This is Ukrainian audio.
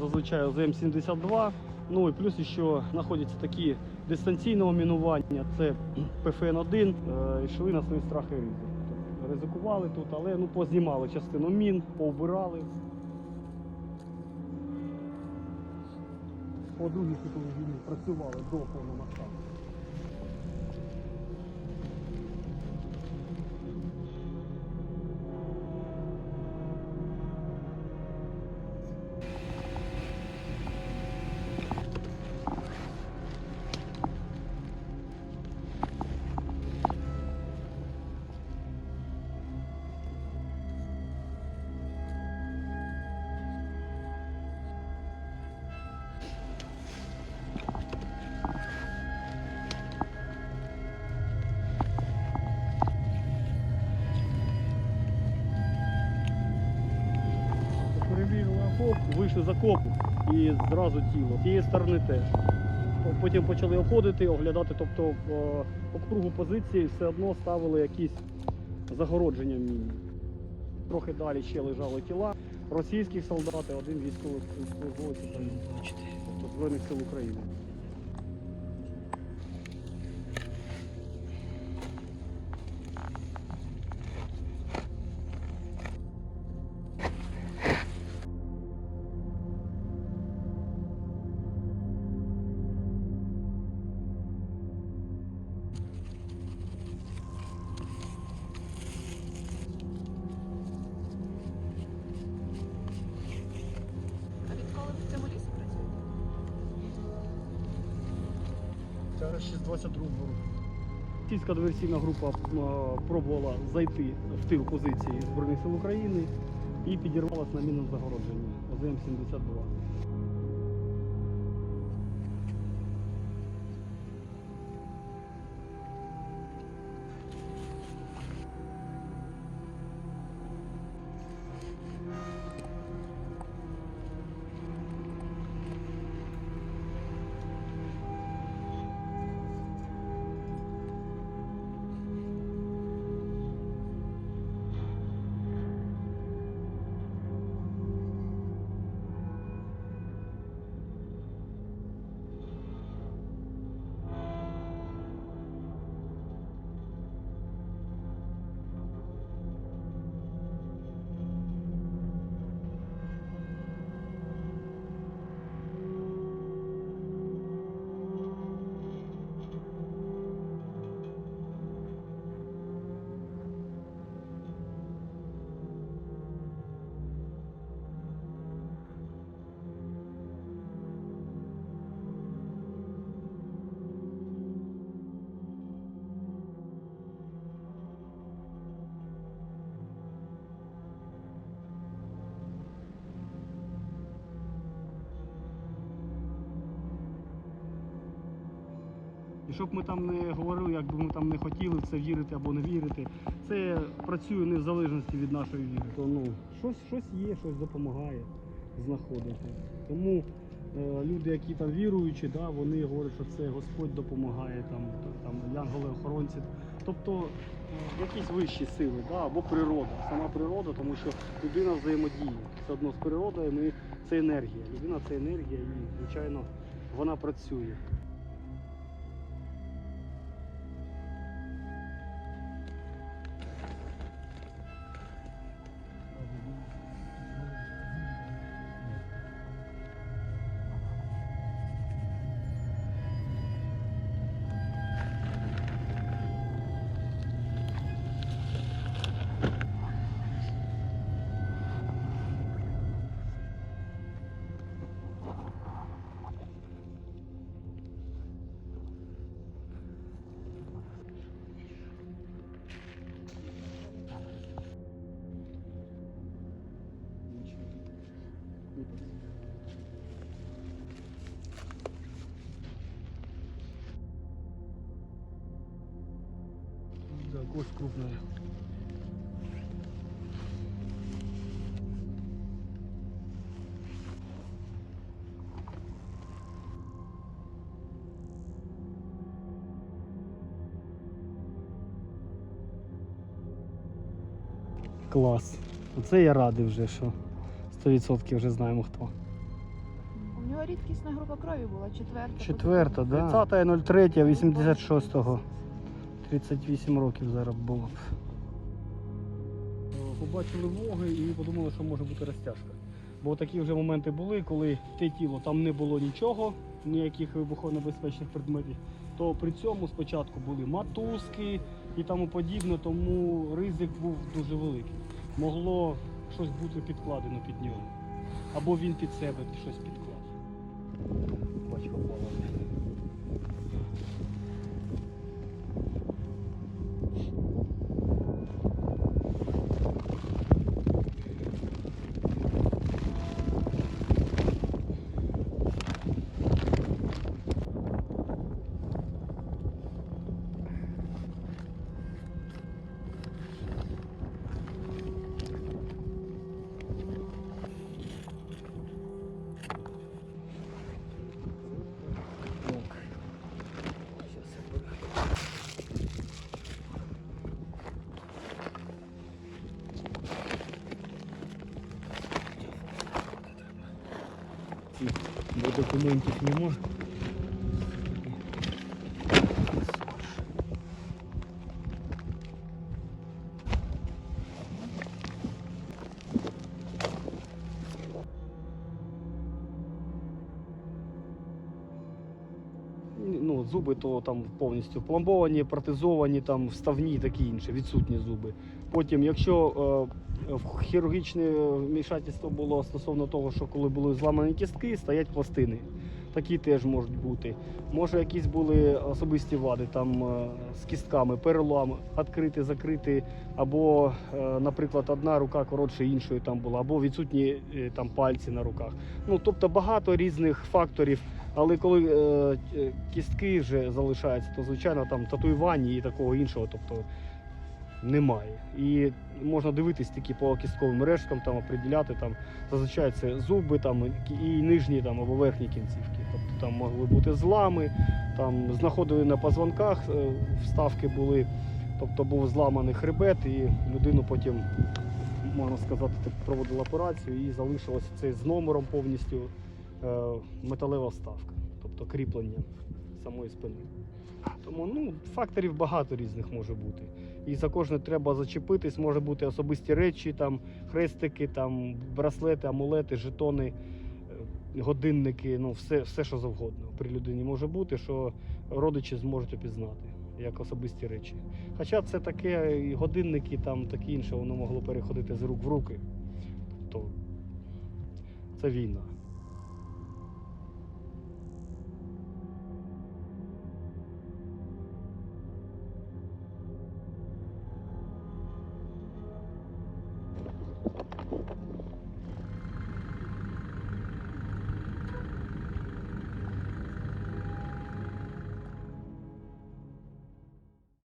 зазвичай ОЗМ-72. Ну і плюс ще знаходяться такі дистанційного мінування, це ПФН-1, е, йшли на свої страхи і ризики. Тобто Ризикували тут, але ну, познімали частину мін, повбирали. По другій світовій війні працювали до повномасштабного. Перевірили вийшли з окопу і зразу тіло. З сторони теж. Потім почали обходити, оглядати, тобто по, по кругу позиції все одно ставили якісь загородження міні. Трохи далі ще лежали тіла російських солдат один військовий службовець тобто Збройних сил України. Ще з 22 року. Російська диверсійна група е, пробувала зайти в тил позиції Збройних сил України і підірвалася на мінному загородженні ОЗМ-72. І щоб ми там не говорили, як би ми там не хотіли в це вірити або не вірити, це працює не в залежності від нашої віри. То ну щось, щось є, щось допомагає знаходити. Тому е, люди, які там віруючі, да, вони говорять, що це Господь допомагає, там, там янголи-охоронці. Тобто якісь вищі сили, да, або природа, сама природа, тому що людина взаємодіє. Все одно з природою ми це енергія. Людина це енергія і, звичайно, вона працює. Кость крупная. Клас. Оце я радий вже, що 100% вже знаємо хто. його рідкісна група крові була, четверта. Четверта, да? 30.03, 86-го. 38 років зараз було б. Побачили воги і подумали, що може бути розтяжка. Бо такі вже моменти були, коли те тіло там не було нічого, ніяких вибухонебезпечних предметів. То при цьому спочатку були матузки і тому подібне, тому ризик був дуже великий. Могло щось бути підкладено під нього. Або він під себе щось підклав. Бачу, попало. Бо документів нема. ну, зуби то там повністю пломбовані, протезовані, там вставні такі інші, відсутні зуби. Потім, якщо е, хірургічне вмішательство було стосовно того, що коли були зламані кістки, стоять пластини. Такі теж можуть бути. Може, якісь були особисті вади там е, з кістками, перелам, відкрити, закрити, або, е, наприклад, одна рука коротше іншої там була, або відсутні е, там пальці на руках. Ну тобто багато різних факторів. Але коли е, кістки вже залишаються, то звичайно там татуювання і такого іншого, тобто немає. І можна дивитись тільки по кістковим решткам, там определяти там зазвичай це зуби там і нижні там або верхні кінцівки. Тобто там могли бути злами, там знаходили на позвонках, е, вставки були, тобто був зламаний хребет, і людину потім, можна сказати, проводили операцію і залишилося це з номером повністю е, металева вставка, тобто кріплення самої спини. Тому ну, факторів багато різних може бути. І за кожне треба зачепитись, може бути особисті речі, там, хрестики, там, браслети, амулети, жетони, е, годинники, ну, все, все, що завгодно при людині може бути, що родичі зможуть опізнати як особисті речі. Хоча це таке і годинники, там таке інше, воно могло переходити з рук в руки. Тобто це війна.